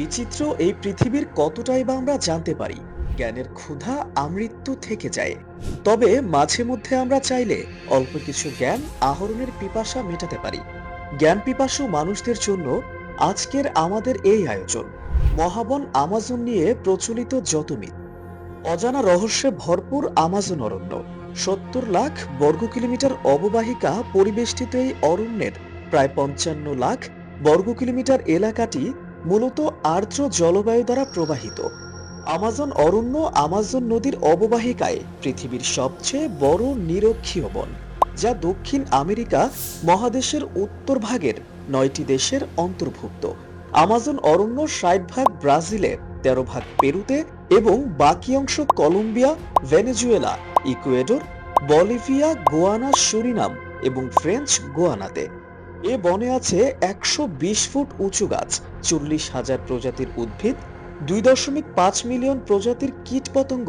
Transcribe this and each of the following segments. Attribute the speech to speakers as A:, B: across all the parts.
A: বিচিত্র এই পৃথিবীর কতটাই বা আমরা জানতে পারি? জ্ঞানের ক্ষুধা আমৃত্যু থেকে যায়। তবে মাঝে মধ্যে আমরা চাইলে অল্প কিছু জ্ঞান আহরণের পিপাসা মেটাতে পারি। জ্ঞান পিপাসু মানুষদের জন্য আজকের আমাদের এই আয়োজন। মহাবন আমাজন নিয়ে প্রচলিত যত মিথ, অজানা রহস্যে ভরপুর আমাজন অরণ্য, সত্তর লাখ বর্গ কিলোমিটার অববাহিকা পরিবেষ্টিত এই অরণ্যের প্রায় পঞ্চান্ন লাখ বর্গ কিলোমিটার এলাকাটি মূলত আর্দ্র জলবায়ু দ্বারা প্রবাহিত। আমাজন অরণ্য আমাজন নদীর অববাহিকায় পৃথিবীর সবচেয়ে বড় নিরক্ষীয় বন, যা দক্ষিণ আমেরিকা মহাদেশের উত্তর ভাগের নয়টি দেশের অন্তর্ভুক্ত। আমাজন অরণ্য ষাট ভাগ ব্রাজিলের, তেরো ভাগ পেরুতে এবং বাকি অংশ Colombia, Venezuela, Ecuador, Bolivia, Guyana, Suriname এবং ফ্রেঞ্চ গোয়ানাতে। এ বনে আছে একশো বিশ ফুট উঁচু গাছ, চল্লিশ হাজার প্রজাতির উদ্ভিদ, দুই দশমিক পাঁচ মিলিয়ন প্রজাতির কীটপতঙ্গ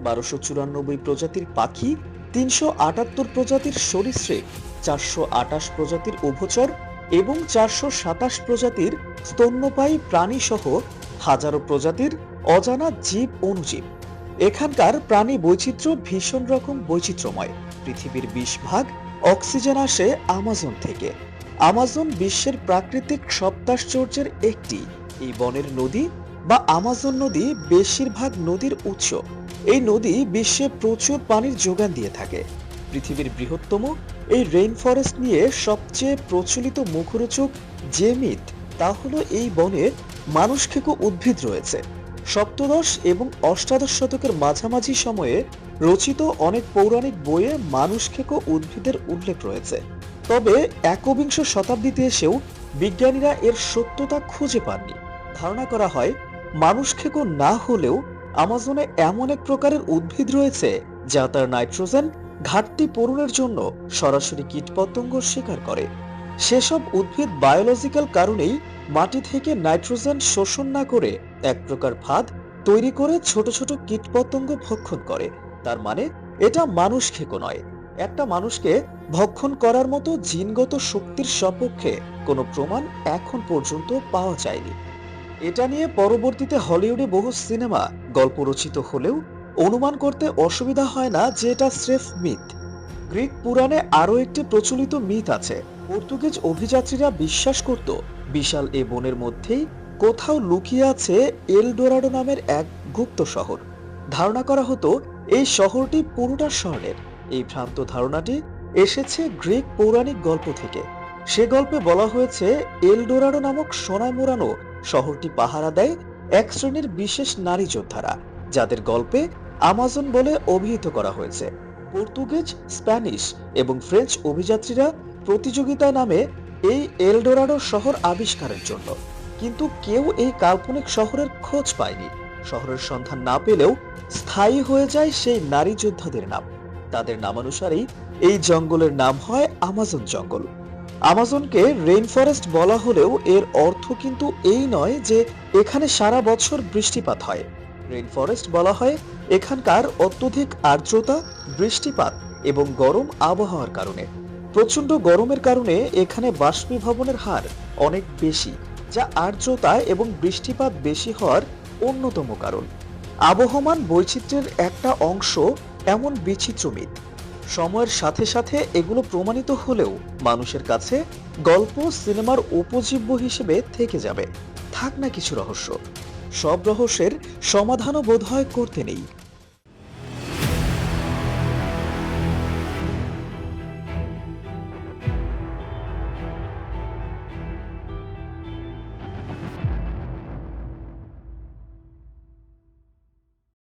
A: বারোশো চুরানব্বই প্রজাতির পাখি, তিনশো আটাত্তর প্রজাতির সরীসৃপ, চারশো আটাশ প্রজাতির উভচর এবং চারশো সাতাশ প্রজাতির স্তন্যপায়ী প্রাণী সহ হাজারো প্রজাতির অজানা জীব অনুজীব এখানকার প্রাণী বৈচিত্র্য ভীষণ রকম বৈচিত্র্যময়। পৃথিবীর বিশ ভাগ অক্সিজেন আসে আমাজন থেকে। আমাজন বিশ্বের প্রাকৃতিক সপ্তাশ্চর্যের একটি। এই বনের নদী বা আমাজন নদী বেশিরভাগ নদীর উৎস। এই নদী বিশ্বে প্রচুর পানির যোগান দিয়ে থাকে। পৃথিবীর বৃহত্তম এই রেইন ফরেস্ট নিয়ে সবচেয়ে প্রচলিত মুখরোচক যে মিথ, তা হলো এই বনে মানুষ খেকো উদ্ভিদ রয়েছে। সপ্তদশ এবং অষ্টাদশ শতকের মাঝামাঝি সময়ে রচিত অনেক পৌরাণিক বইয়ে মানুষ খেকো উদ্ভিদের উল্লেখ রয়েছে। তবে একবিংশ শতাব্দীতে এসেও বিজ্ঞানীরা এর সত্যতা খুঁজে পাননি। ধারণা করা হয়, মানুষ খেকো না হলেও আমাজনে এমন এক প্রকারের উদ্ভিদ রয়েছে যা তার নাইট্রোজেন ঘাটতি পূরণের জন্য সরাসরি কীটপতঙ্গ শিকার করে। সেসব উদ্ভিদ বায়োলজিক্যাল কারণেই মাটি থেকে নাইট্রোজেন শোষণ না করে এক প্রকার ফাঁদ তৈরি করে ছোট ছোট কীটপতঙ্গ ভক্ষণ করে। তার মানে এটা মানুষ খেকো নয় একটা মানুষকে ভক্ষণ করার মতো জিনগত শক্তির সপক্ষে কোনো প্রমাণ এখন পর্যন্ত পাওয়া যায়নি। এটা নিয়ে পরবর্তীতে হলিউডে বহু সিনেমা গল্প রচিত হলেও অনুমান করতে অসুবিধা হয় না যে এটা স্রেফ মিথ। গ্রিক পুরাণে আরও একটি প্রচলিত মিথ আছে। পর্তুগিজ অভিযাত্রীরা বিশ্বাস করত, বিশাল এ বনের মধ্যেই কোথাও লুকিয়ে আছে এলডোরাডো নামের এক গুপ্ত শহর। ধারণা করা হতো, এই শহরটি পুরোটা স্বর্ণের। এই ভ্রান্ত ধারণাটি এসেছে গ্রিক পৌরাণিক গল্প থেকে। সে গল্পে বলা হয়েছে এলডোরাডো নামক সোনায় মোড়ানো শহরটি পাহারা দেয় এক শ্রেণির বিশেষ নারী যোদ্ধারা, যাদের গল্পে আমাজন বলে অভিহিত করা হয়েছে। পর্তুগিজ, স্প্যানিশ এবং ফ্রেঞ্চ অভিযাত্রীরা প্রতিযোগিতায় নামে এই এলডোরাডো শহর আবিষ্কারের জন্য। কিন্তু কেউ এই কাল্পনিক শহরের খোঁজ পায়নি। শহরের সন্ধান না পেলেও স্থায়ী হয়ে যায় সেই নারী যোদ্ধাদের নাম। তাদের নামানুসারেই এই জঙ্গলের নাম হয় আমাজন জঙ্গল। আমাজনকে রেইন ফরেস্ট বলা হলেও এর অর্থ কিন্তু এই নয় যে এখানে সারা বছর বৃষ্টিপাত হয়। রেইন ফরেস্ট বলা হয় এখানকার অত্যধিক আর্দ্রতা, বৃষ্টিপাত এবং গরম আবহাওয়ার কারণে। প্রচণ্ড গরমের কারণে এখানে বাষ্পীভবনের হার অনেক বেশি, যা আর্দ্রতা এবং বৃষ্টিপাত বেশি হওয়ার অন্যতম কারণ। আবহমান বৈচিত্র্যের একটা অংশ এমন বিচিত্র মিথ। সময়ের সাথে সাথে এগুলো প্রমাণিত হলেও মানুষের কাছে গল্প সিনেমার উপজীব্য হিসেবে থেকে যাবে। থাক না কিছু রহস্য। সব রহস্যের সমাধানও বোধহয় করতে নেই।